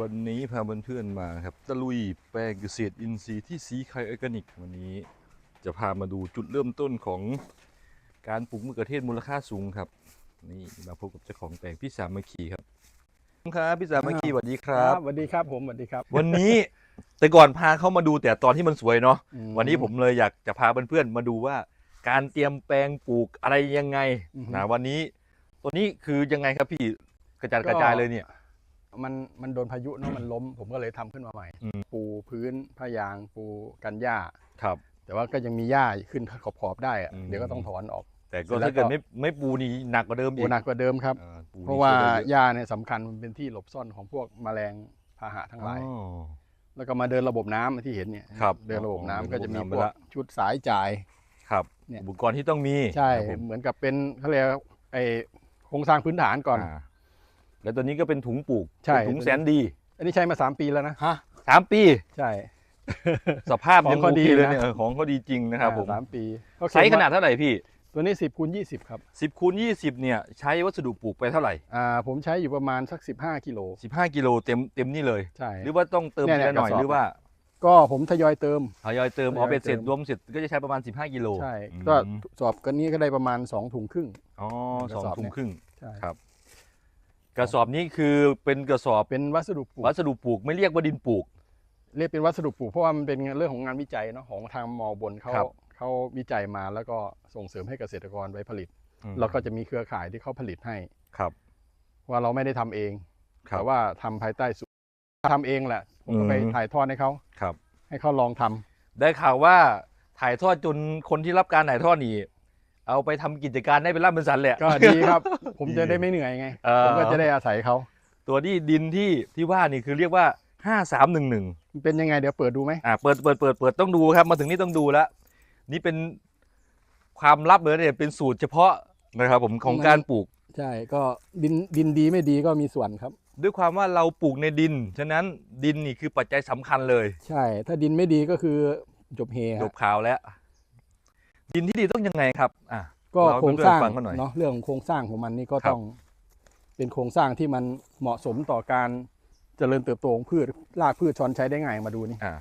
วันนี้พาเพื่อนๆมาครับตะลุยแปลงเกษตรอินทรีย์ที่สีไคออร์แกนิก วันนี้จะพามาดูจุดเริ่มต้นของการปลูกมะเขือเทศมูลค่าสูงครับ นี่มาพบกับเจ้าของแปลงพี่สามัคคีครับครับพี่สามัคคีสวัสดีครับสวัสดีครับผมสวัสดีครับ วันนี้แต่ก่อนพาเขามาดูแต่ตอนที่มันสวยเนาะอืวันนี้ผมเลยอยากจะพาเพื่อนๆมาดูว่า การเตรียมแปลงปลูกอะไรยังไงอือฮึนะวันนี้ตัวนี้คือยังไงครับพี่กระจัดกระจายเลยเนี่ย มันมันโดนพายุเนาะมันล้ม ผมก็เลยทำขึ้นมาใหม่ อืม ปูพื้นผ้ายาง ปูกันหญ้า ครับ แต่ว่าก็ยังมีหญ้าขึ้นขอบๆได้อะอืม เดี๋ยวก็ต้องถอนออก แต่ก็เสร็จแล้วถ้าเกิดก็ ไม่ไม่ปูนี่หนักกว่าเดิมอีปูกหนักกว่าเดิมครับ อ่ปูนี่เพราะว่าช่ยได้เยหญ้าเนี่ยสำคัญมันเป็นที่หลบซ่อนของพวกแมลงพาหะทั้งหลาย อ๋อ แล้วก็มาเดินระบบน้ำที่เห็นเนี่ยครับเดินระบบน้ำอ๋อก็จะมีระบบพน้ำวไปกละ ชุดสายจ่าย ครับเนี่ย อุปกรณ์ที่ต้องมีใช่ ครับผมเหมือนกับเป็นเขาเรียกว่าไอโครงสร้างพื้นฐานก่อนา แล้วตัวนี้ก็เป็นถุงปลูกใช่ เป็นถุงแสนดีอันนี้ใช้มาสามปีแล้วนะ ฮะสามปี ใช่ สภาพของยังเขาโอดีเคเลยนะ เนี่ยเออของเขาดีจริงนะครับผมสามปีไซส์ขนาดเท่าไหร่พี่ตัวนี้สิบคูณยี่สิบครับสิบคูณยี่สิบเนี่ยใช้วัสดุปลูกไปเท่าไหร่อ่าผมใช้อยู่ประมาณสักสิบห้ากิโลสิบห้ากิโลเต็มเต็มนี่เลย ใช่ หรือว่าต้องเติมเนี่ยทีละหน่อยเนี่ยกระสอบ หรือว่าก็ผมทยอยเติม ทยอยเติมทยอยเอาเป็นเสร็จเติม รวมเสร็จก็จะใช้ประมาณ 15กิโลใช่อืมก็สอบกันนี้ก็ได้ประมาณ2ถุงครึ่ง อ๋อหนึ่งกสระองสอบถุงเนี่ย ครึ่ง ใช่ครับ กระสอบนี้คือเป็นกระสอบเป็นวัสดุปลูกวัสดุปลูกไม่เรียกว่าดินปลูก เรียกเป็นวัสดุปลูกเพราะว่ามันเป็นเรื่องของงานวิจัยเนาะของทางมอบนเขาครับเขาวิจัยมาแล้วก็ส่งเสริมให้เกษตรกรไว้ผลิตอืมเราก็จะมีเครือข่ายที่เขาผลิตให้ครับ ว่าเราไม่ได้ทำเองครับแต่ว่าทำภายใต้สูตรทำเองแหละผมก็ไปอืมถ่ายทอดให้เขาครับ ให้เขาลองทำได้ข่าวว่าถ่ายทอดจนคนที่รับการถ่ายทอดนี่ เอาไปทำกิจการได้เป็นร่ำเป็นสันแหละ ก็ดีครับ ผมจะได้ไม่เหนื่อยไง เออ ผมก็จะได้อาศัยเขาตัวที่ดินที่ที่ว่านี่คือเรียกว่า 5311มันเป็นยังไงเดี๋ยวเปิดดูไหมอ่าเปิดเปิดเปิดเปิดต้องดูครับ มาถึงนี่ต้องดูแล้ว นี่เป็นความลับเลยเนี่ยเป็นสูตรเฉพาะนะครับผมของการปลูก ใช่ก็ดินดินดีไม่ดีก็มีส่วนครับ ด้วยความว่าเราปลูกในดิน ฉะนั้นดินนี่คือปัจจัยสำคัญเลยใช่ ถ้าดินไม่ดีก็คือจบเฮจฮะบข่าวแล้ว ดินที่ดีต้องยังไงครับอะก็เล่าให้โครงสร้างเพื่อนๆฟังเขาหน่อย เนาะเรื่องของโครงสร้างของมันนี่ก็ครับ ต้องเป็นโครงสร้างที่มันเหมาะสมต่อการเจริญเติบโตของพืชรากพืชชอนใช้ได้ง่ายมาดูนี่อ่า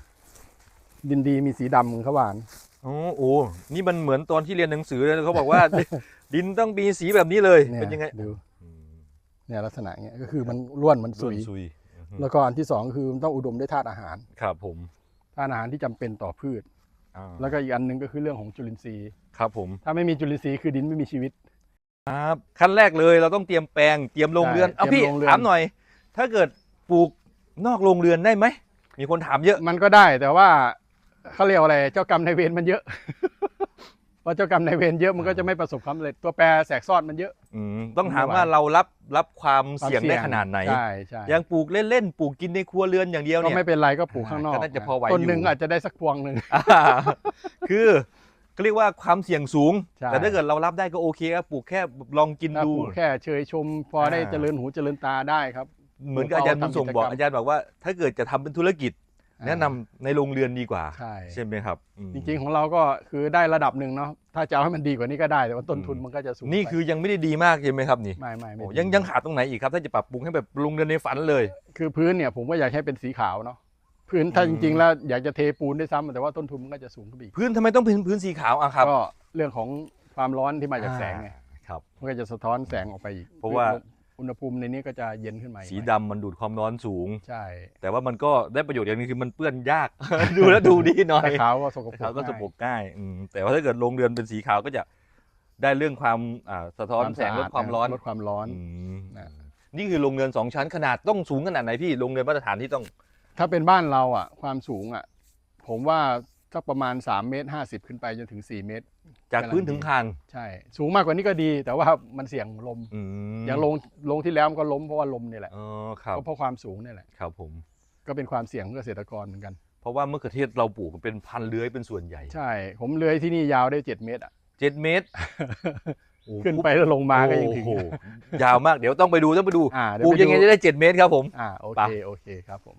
ดินดีมีสีดำเขาหวาน โอ้โหนี่มันเหมือนตอนที่เรียนหนังสือเลยเขาบอกว่า ดินต้องมีสีแบบนี้เลยเนี่ยเป็นยังไงดูอืมเนี่ยลักษณะเนี้ยก็คือมันร่วนมันส่สุวนยซุยอือฮึแล้วก็อันที่สองคือมันต้องอุดมด้วยธาตุอาหารครับผมธาตุอาหารที่จำเป็นต่อพืชอ่า แล้วก็อีกอันหนึงก็คือเรื่องของจุลินทรีย์ ครับผม ถ้าไม่มีจุลินทรีย์คือดินไม่มีชีวิต ครับขั้นแรกเลยเราต้องเตรียมแปลงเตรียมโรงเรือนใช่เอาเตรีพี่ยมโรงเรือน ถามหน่อย ถ้าเกิดปลูกนอกโรงเรือนได้ไหม มีคนถามเยอะ มันก็ได้แต่ว่าเขาเรียกว่าอะไรเจ้ากรรมนายเวรมันเยอะ พอเจ้ากรรมนายเวรเยอะมันก็จะไม่ประสบความสำเร็จตัวแปรแสกซ้อนมันเยอะ อืมต้องถามไม่ไหวว่าเรารับรับความควมเสี่ยงได้ขนาดไหน ใช่ใช่ยังปลูกเล่นๆปลูกกินในครัวเรือนอย่างเดียวก็เนี่ย ไม่เป็นไรก็ปลูกข้างนอกก็น่าจะพอไหวต้นหนึ่งอยู่อาจจะได้สักพวงหนึ่ง อ่าคือก็เรียกว่าความเสี่ยงสูง ใช่ แต่ถ้าเกิดเรารับได้ก็โอเคครับปลูกแค่ลองกินถ้าดู ปลูกแค่เชยชม พอได้อ่า เจริญหูเจริญตาได้ครับ เหมือนกับอาจารย์บุญส่งทำกิจกรรมบอกอาจารย์บอกว่า ถ้าเกิดจะทำเป็นธุรกิจ แนะนำในโรงเรือนดีกว่าใช่ใช่ไหมครับอืมจริงๆของเราก็คือได้ระดับหนึ่งเนาะถ้าจะเอาให้มันดีกว่านี้ก็ได้แต่ว่าต้นทุนอืมมันก็จะสูงนี่ไปคือยังไม่ได้ดีมากใช่ไหมครับนี่ไม่ไม่ไม่โอ้ดียังยังขาดตรงไหนอีกครับ ถ้าจะปรับปรุงให้แบบโรงเรือนในฝันเลย คือพื้นเนี่ยผมก็อยากให้เป็นสีขาวเนาะพื้นถ้าอืจมริงๆแล้วอยากจะเทปูนด้วยซ้ำแต่ว่าต้นทุนมันก็จะสูงขึ้นไปอีกพื้นทำไมต้องเป็นพื้นสีขาวอะครับก็เรื่องของความร้อนที่มาจากแสงไงอ่าครับมันก็จะสะท้อนแสงออกไปอีกเพราะว่า อุณหภูมิในนี้ก็จะเย็นขึ้นมาอีกสีดำมันดูดความร้อนสูง ใช่แต่ว่ามันก็ได้ประโยชน์อย่างหนึงคือมันเปื้อนยาก ดูแล้วดูดีหน่อยถ้าขาวก็สกปรกขาวก็สง่ายปรกง่ายอืมแต่ว่าถ้าเกิดโรงเรือนเป็นสีขาวก็จะได้เรื่องความอ่าสะท้อนความแสงสะอาลดความร้อนลดความร้อน อืมนะ นี่คือโรงเรือนสองชั้นขนาดต้องสูงขนาดไหนพี่โรงเรือนมาตรฐานที่ต้อง ถ้าเป็นบ้านเราอะ ความสูงอะ ผมว่า สักประมาณ3เมตร50 ขึ้นไปจนถึง 4 เมตร จากพื้นถึงคานใช่ สูงมากกว่านี้ก็ดี แต่ว่ามันเสี่ยงลมอืมอย่างลงลงที่แล้วมันก็ล้มเพราะว่าลมนี่แหละอ๋อครับก็เพราะความสูงนี่แหละครับผมก็เป็นความเสี่ยงของเกษตรกรเหมือนกัน เพราะว่าเมื่อเขือเทศเราปลูกมันเป็นพันธุ์เลื้อยเป็นส่วนใหญ่ ใช่ ผมเลื้อยที่นี่ยาวได้ 7 เมตรอะเจ็ดเมตรโอ้ขึ้นไปแล้วลงมาก็ยังถึงโอ้โหยาวมากเดี๋ยวต้องไปดูต้องไปดูอ่าเดี๋ปวลูกปยังไงดูจะได้เจ็ดเมตรครับผมอ่าโอไปเคโอเคครับผม